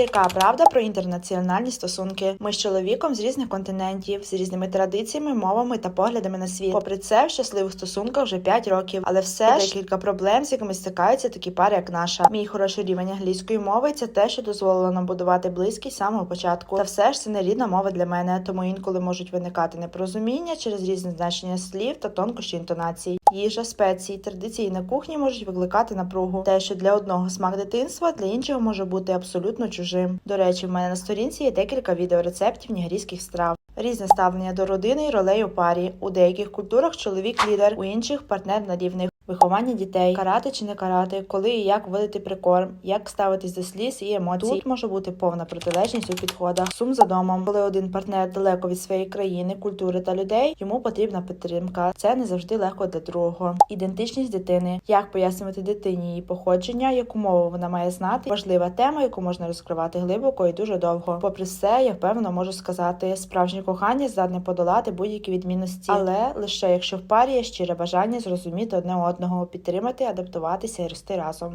Яка правда про інтернаціональні стосунки? Ми з чоловіком з різних континентів, з різними традиціями, мовами та поглядами на світ. Попри це, в щасливих стосунках вже 5 років, але все ж декілька проблем, з якими стикаються такі пари, як наша. Мій хороший рівень англійської мови це те, що дозволило нам будувати близькість з самого початку. Та все ж це не рідна мова для мене, тому інколи можуть виникати непорозуміння через різне значення слів та тонкощі інтонацій. Їжа, спеції, традиції на кухні можуть викликати напругу. Те, що для одного смак дитинства, для іншого може бути абсолютно чужим. До речі, в мене на сторінці є декілька відеорецептів нігерійських страв. Різне ставлення до родини і ролей у парі. У деяких культурах чоловік лідер, у інших партнер на рівних. Виховання дітей, карати чи не карати, коли і як вводити прикорм, як ставитись до сліз і емоцій. Тут може бути повна протилежність у підходах. Сум за домом, коли один партнер далеко від своєї країни, культури та людей, йому потрібна підтримка. Це не завжди легко для другого. Ідентичність дитини, як пояснювати дитині її походження, яку мову вона має знати. Важлива тема, яку можна розкривати глибоко і дуже довго. Попри все, я впевнено можу сказати, справжнє кохання здатне подолати будь-які відмінності, але лише якщо в парі є щире бажання зрозуміти одне одне одного, підтримати, адаптуватися і рости разом.